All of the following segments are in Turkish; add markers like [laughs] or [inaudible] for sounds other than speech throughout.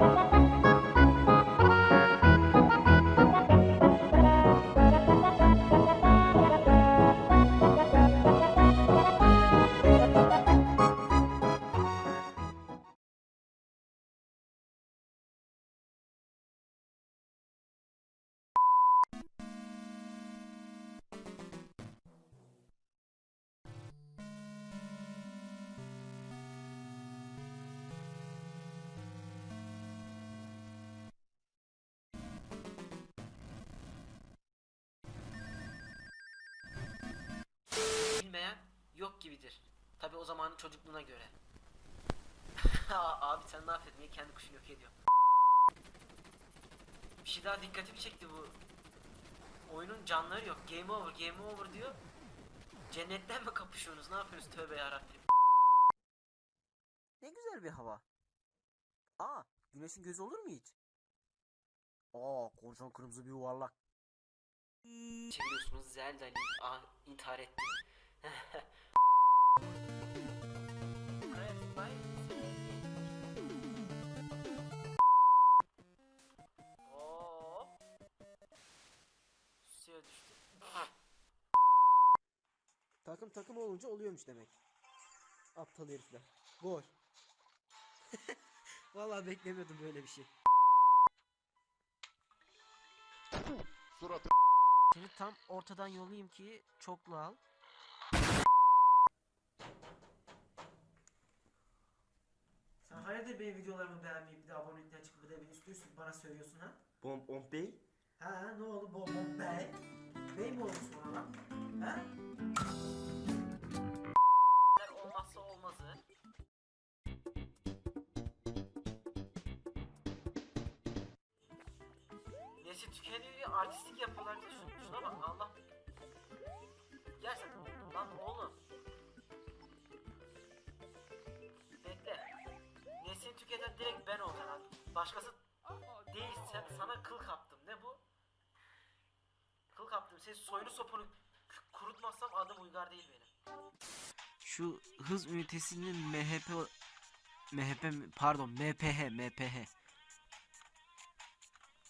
Bye. Yok gibidir. Tabi o zamanın çocukluğuna göre. [laughs] Abi sen ne yapıyorsun? Niye kendi kuşunu yok ediyor? Bir şey daha dikkatimi çekti bu. Oyunun canları yok. Game over, game over diyor. Cennetten mi kapışıyorsunuz? Ne yapıyorsunuz? Tövbe yarabbim. Ne güzel bir hava. Aa, güneşin gözü olur mu hiç? Aa, konuşan kırmızı bir yuvarlak. Çeviriyorsunuz Zelda ah, intihar etti. [laughs] Suya düştü. Takım takım olunca oluyormuş demek. Aptal herifler. Gol. [laughs] Vallahi beklemiyordum böyle bir şey. Suratı Seni tam ortadan yollayayım ki çoklu al. Hayırdır benim videolarımı beğenmeyip bir de abonelikten çıkıp bir de beni üstüyorsun bana söylüyorsun ha? Bom bom bey. Ha ne oldu bom bom bey? Bey mi oldu sonra lan? Ha? olmazsa olmazı. Nesi tükeniyor diye artistlik yapıyorlar diye şuna bak Allah. Başkası değil sen, sana kıl kaptım. Ne bu? Kıl kaptım. Senin soyunu sopunu kurutmazsam adım Uygar değil benim. Şu hız ünitesinin MHP MHP pardon MPH MPH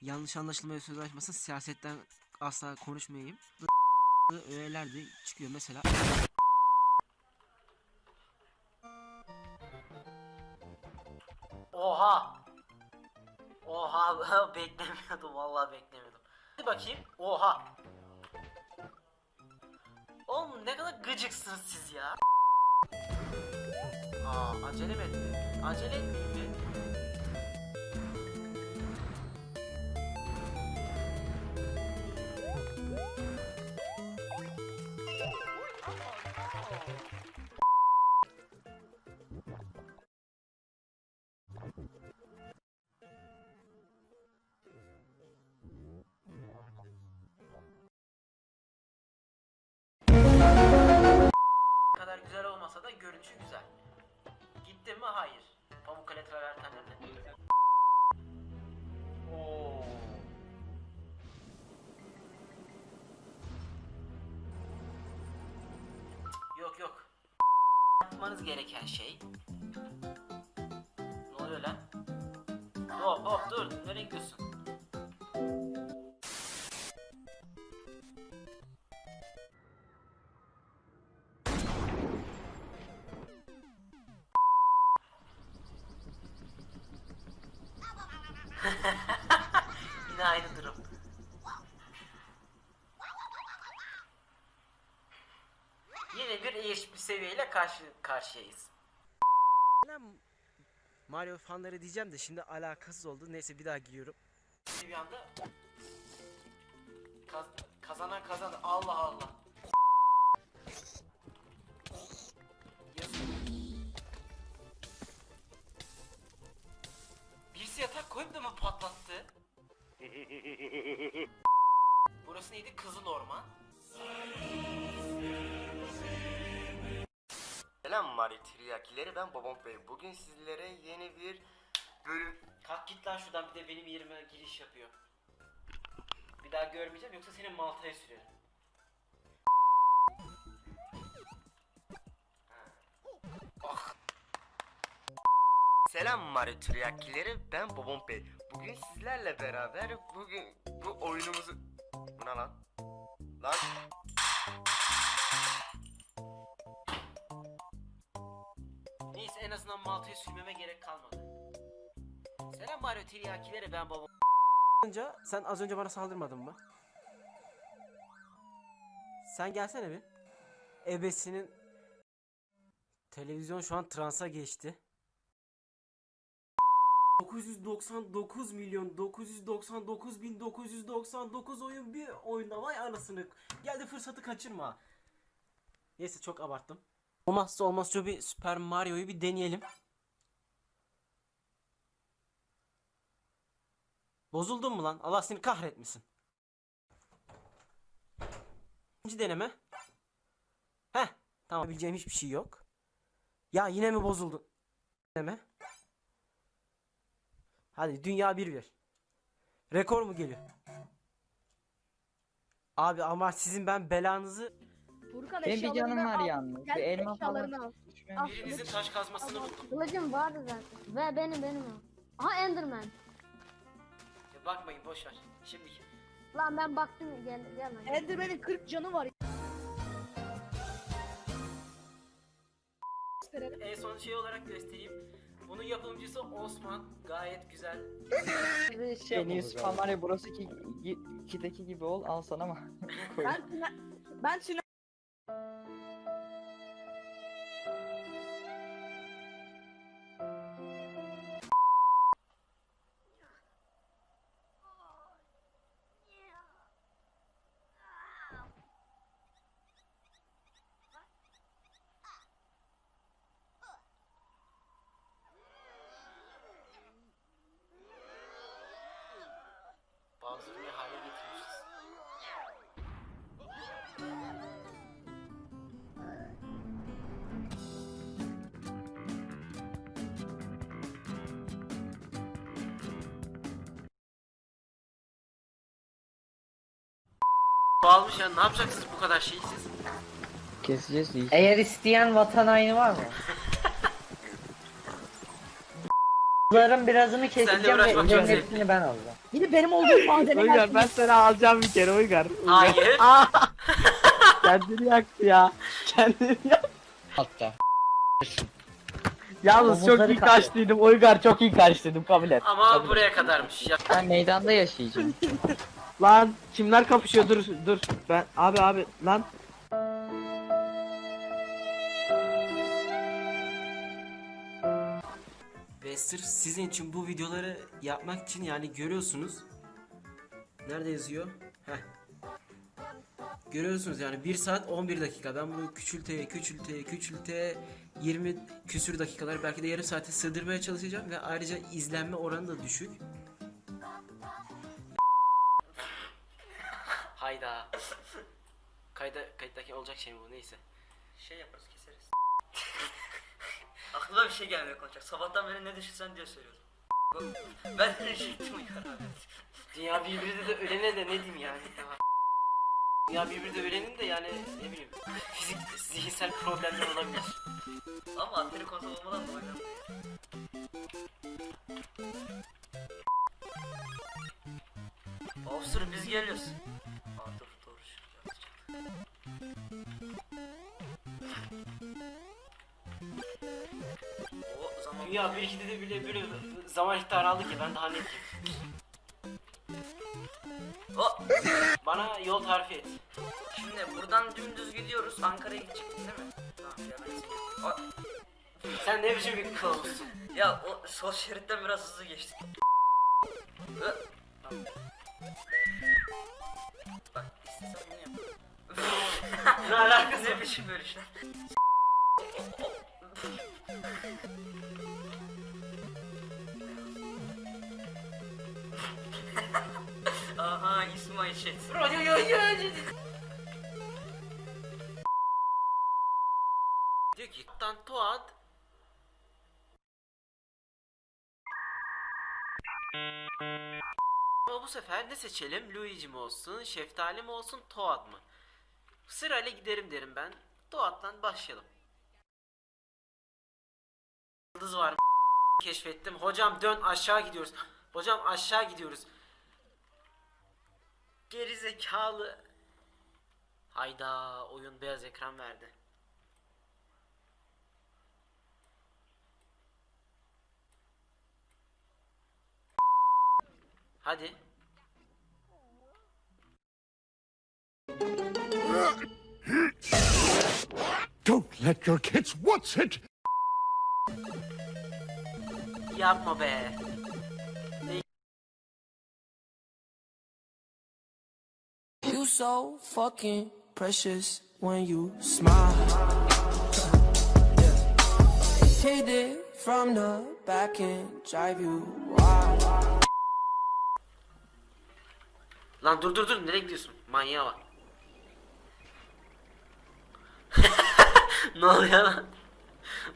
yanlış anlaşılmaya söz açmasın siyasetten asla konuşmayayım. Öğeler de çıkıyor mesela. Oha [laughs] beklemiyordum vallahi beklemiyordum. Hadi bakayım. Oha! Oğlum ne kadar gıcıksınız siz ya. Aa acele mi etti? Acele etmeyin mi? Yapmanız gereken şey. Ne oluyor lan? Hop hop dur. Nereye gidiyorsun? Karşı karşıyayız. Lan Mario fanları diyeceğim de şimdi alakasız oldu. Neyse bir daha giriyorum. Bir anda kaz- kazanan kazandı. Allah Allah. Selam Mario Tiryakileri ben Babam Bey. Bugün sizlere yeni bir bölüm... Kalk git lan şuradan bir de benim yerime giriş yapıyor. Bir daha görmeyeceğim yoksa seni maltaya sürerim. Ah. Selam Mario Tiryakileri ben Bobon Bey. Bugün sizlerle beraber bugün bu oyunumuzu... Bu lan? Lan en azından Malta'yı sürmeme gerek kalmadı. Selam Mario Tiryakilere ben babam. Önce sen az önce bana saldırmadın mı? Sen gelsene bir. Ebesinin televizyon şu an transa geçti. 999 milyon 999 bin 999 oyun bir oyunda vay anasını. Geldi fırsatı kaçırma. Neyse çok abarttım. Olmazsa olmaz şu bir Super Mario'yu bir deneyelim. Bozuldun mu lan? Allah seni kahretmesin. İkinci deneme. Heh. Tamam. Bileceğim hiçbir şey yok. Ya yine mi bozuldun? Deneme. Hadi dünya 1-1. Rekor mu geliyor? Abi ama sizin ben belanızı Furkan Benim bir canım eşyalarını var al. yalnız. Gel Bir elma eşyalarını falan. al. Al. Birinizin taş kazmasını buldum. Kılıcım vardı zaten. Ve benim benim o. Aha Enderman. Ya bakmayın boş ver. Şimdi Lan ben baktım gel gel lan. Enderman'in 40 canı var. Gösterelim. en son şey olarak göstereyim. Bunun yapımcısı Osman. Gayet güzel. En iyi Super Mario Bros. 2, 2'deki gibi ol al sana mı? [laughs] Koy. Ben Sinan- ben Sinan Música Bağılmış ya ne yapacaksınız bu kadar şeyi siz? Keseceğiz değil. Eğer isteyen vatan haini var mı? [laughs] Bunların birazını keseceğim ve uğraşmak çok hepsini ben alacağım. yine benim olduğum [laughs] madene Uygar ben seni alacağım bir kere Uygar. Hayır. [laughs] Kendini yaktı ya. Kendini yaktı. Hatta. Yalnız çok Omuzları iyi kalkıyor. kaçtıydım Uygar çok iyi kaçtıydım kabul et. Ama buraya kadarmış. Ya, Ben meydanda yaşayacağım. Lan kimler kapışıyor dur dur. Ben abi abi lan. Ve sırf sizin için bu videoları yapmak için yani görüyorsunuz. Nerede yazıyor? Heh. Görüyorsunuz yani 1 saat 11 dakika. Ben bunu küçülte küçülte küçülte 20 küsür dakikalar belki de yarım saate sığdırmaya çalışacağım ve ayrıca izlenme oranı da düşük. Hayda. Kayda, kayıttaki olacak şey mi bu neyse. Şey yaparız keseriz. [laughs] Aklıma bir şey gelmeye konuşacak. Sabahtan beri ne düşünsen diye söylüyordum. [laughs] ben de düşündüm ya. Dünya birbiri de ölene de ne diyeyim yani. Dünya birbiri de ölenin de yani ne bileyim fizik zihinsel problemler olabilir. Ama Atari konsol olmadan da oynarım. Officer biz geliyoruz. Dünya bir ikide de bile böyle zaman ihtarı aldı ki ben daha ne diyeyim. O, Bana yol tarifi et. şimdi buradan dümdüz gidiyoruz. Ankara'ya gidecektin değil mi? Tamam ya ben seni- O, Sen ne biçim bir kılavuzsun? Ya o sol şeritten biraz hızlı geçtik. Ö- Tamam. Bak istesem bunu yap. ne alakası ne biçim böyle işler? [laughs] Aha İsmail Şet. Diyor ki Tan Toad Ama bu sefer ne seçelim? Luigi mi olsun, Şeftali mi olsun, Toad mı? Sırayla giderim derim ben. Toad'dan başlayalım. Yıldız var keşfettim. Hocam dön aşağı gidiyoruz. Hocam aşağı gidiyoruz. Geri zekalı. Hayda oyun beyaz ekran verdi. Hadi. Don't let your kids what's it? Yapma be. So fucking precious when you smile. Hit it from the back and drive you wild. Lan dur dur dur nereye gidiyorsun? Manyağa bak. [laughs] ne oluyor lan?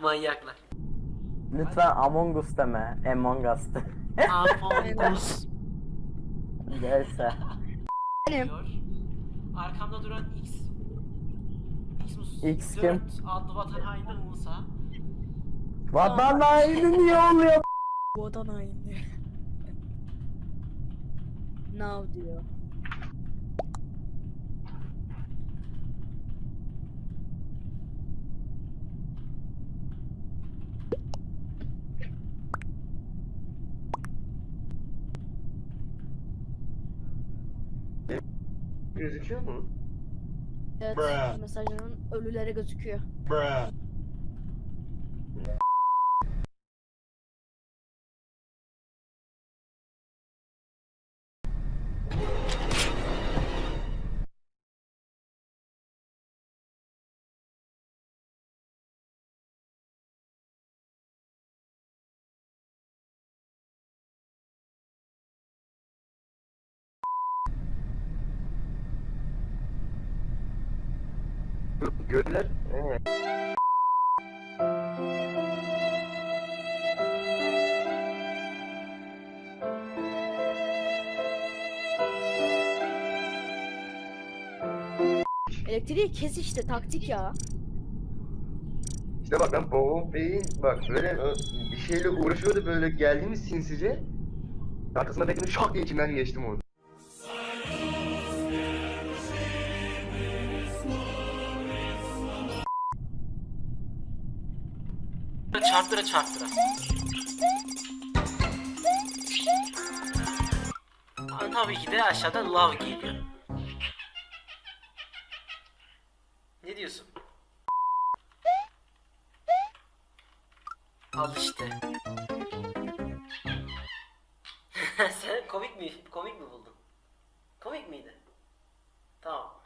Manyaklar. Lütfen Among Us deme. Among Us de. Among Us Neyse. Benim. Arkamda duran X X, kim? adlı vatan haini Musa. Vatan haini niye oluyor? Vatan haini. Now diyor. Gözüküyor mu? Evet mesajların ölülere gözüküyor. Gördüler. Elektriği kes işte taktik ya. İşte bak ben babam beyin bak böyle ö, bir şeyle uğraşıyordu böyle geldiğimiz sinsice. Arkasında bekledim şak diye içinden geçtim onu. Çarptıra çarptıra. Tabii ki de aşağıdan lav geliyor. Ne diyorsun? Al işte. [laughs] Sen komik mi komik mi buldun? Komik miydi? Tamam.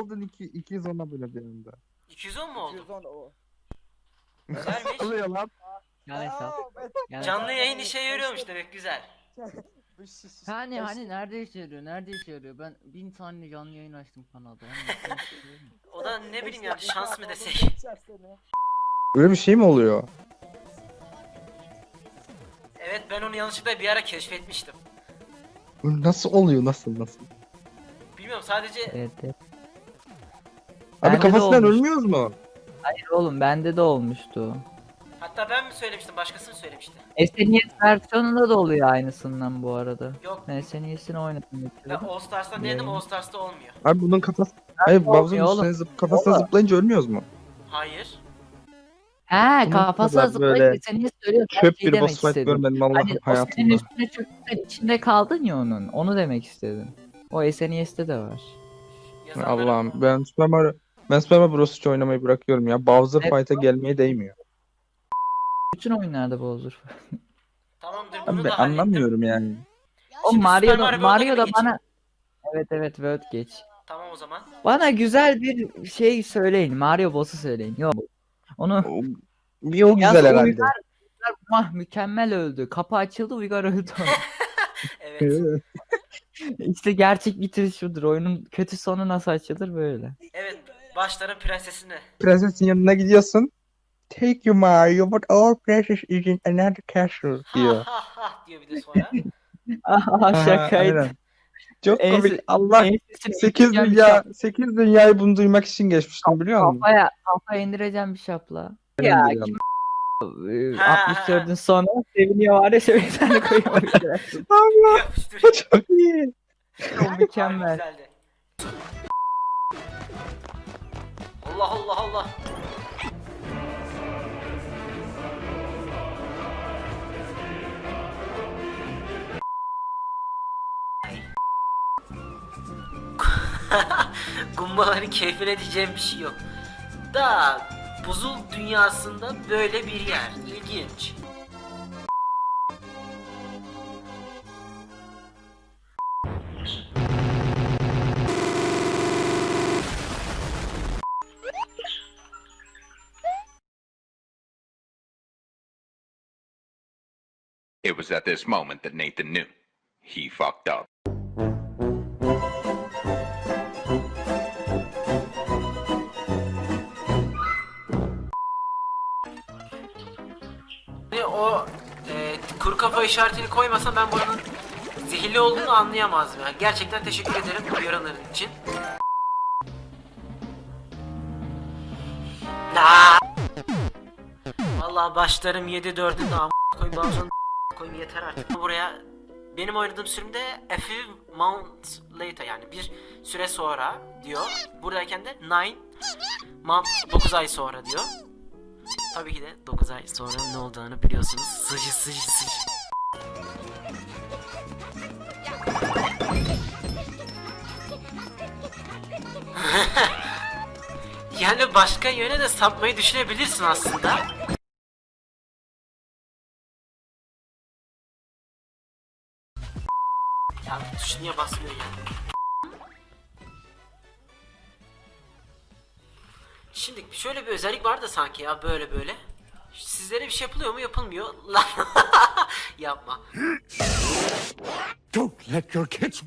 Oldun iki, 210'a böyle bir anda? 210 mu oldu? 210 o. Güzelmiş. Oluyor lan. Yani hesap. Yani Canlı yayın işe yarıyormuş demek güzel. Hani hani nerede işe yarıyor? Nerede işe yarıyor? Ben bin tane canlı yayın açtım kanalda. Hani O da ne bileyim yani şans mı desek. Öyle bir şey mi oluyor? Evet ben onu yanlışlıkla bir ara keşfetmiştim. Nasıl oluyor? Nasıl nasıl? Bilmiyorum sadece evet, evet. Abi Bende de kafasından olmuş. ölmüyoruz mu? Hayır oğlum bende de olmuştu. hatta ben mi söylemiştim başkası mı söylemişti? SNES versiyonunda da oluyor aynısından bu arada. Yok Ben SNES'ini oynadım. ben. All Stars'ta denedim. All Stars'ta olmuyor. Abi bunun kafası... Hayır Bowser'ın oğlum. üstüne zıp, kafasına Oğlum. zıplayınca ölmüyoruz mu? Hayır. He Bunun kafasına kadar zıplayıp böyle SNES söylüyor. ben Çöp şey bir demek boss fight istedim. görmedim Allah'ım Hani o senin hayatımda. üstüne çöktü sen içinde kaldın ya onun. Onu demek istedim. O SNES'te de var. Yazanlara- Allah'ım ben Super Mario... Ben Super Mario Bros. hiç oynamayı bırakıyorum ya. Bowser Evet. fight'a gelmeye değmiyor. Bütün oyunlarda bozulur. Tamamdır Abi bunu ben da hallettim. anlamıyorum yani. O Şimdi Mario Super da, Mario Mario World'a bana Evet evet World geç. Tamam o zaman. Bana güzel bir şey söyleyin. Mario boss'u söyleyin. Yok. Onu O- Bir o güzel Yalnız herhalde. oyunlar- Mah mükemmel öldü. Kapı açıldı Uygar öldü. [laughs] Evet. [laughs] işte gerçek bitiriş şudur. Oyunun kötü sonu nasıl açılır böyle. Evet. Başların prensesine. Prensesin yanına gidiyorsun. Take you Mario, but our princess is in another castle diyor. Ha ha ha diyor bir de sonra. [laughs] Aha Aha, şakaydı. aynen. Çok En- komik. Allah Ensesine 8 indireceğim bir dünya şap- 8 dünyayı bunu duymak için geçmiştim biliyor musun? Kafaya, kafaya indireceğim bir şapla. Ya kim Ha, 64'ün sonu seviniyor var ya şöyle bir tane koyuyor. [laughs] Allah Yapıştır. bu çok iyi. Mükemmel. Güzeldi. Allah Allah Allah. [laughs] Gumbaların keyfine diyeceğim bir şey yok. Da buzul dünyasında böyle bir yer. İlginç. It was at this moment that Nathan knew. He fucked up. O e, kuru kafa işaretini koymasam ben buranın zehirli olduğunu anlayamazdım. Yani gerçekten teşekkür ederim bu uyarıların için. Aa! Başlarım 7 4'ün de am koyayım koyayım yeter artık. [laughs] Buraya benim oynadığım sürümde a few months later yani bir süre sonra diyor. Buradayken de 9 months 9 ay sonra diyor. Tabii ki de 9 ay sonra ne olduğunu biliyorsunuz. Sıcı sıcı sıcı. [laughs] yani başka yöne de sapmayı düşünebilirsin aslında. Tuş niye basmıyor ya? Şimdi şöyle bir özellik var da sanki ya böyle böyle. Sizlere bir şey yapılıyor mu? Yapılmıyor. [laughs] Lan yapma. Don't let your kids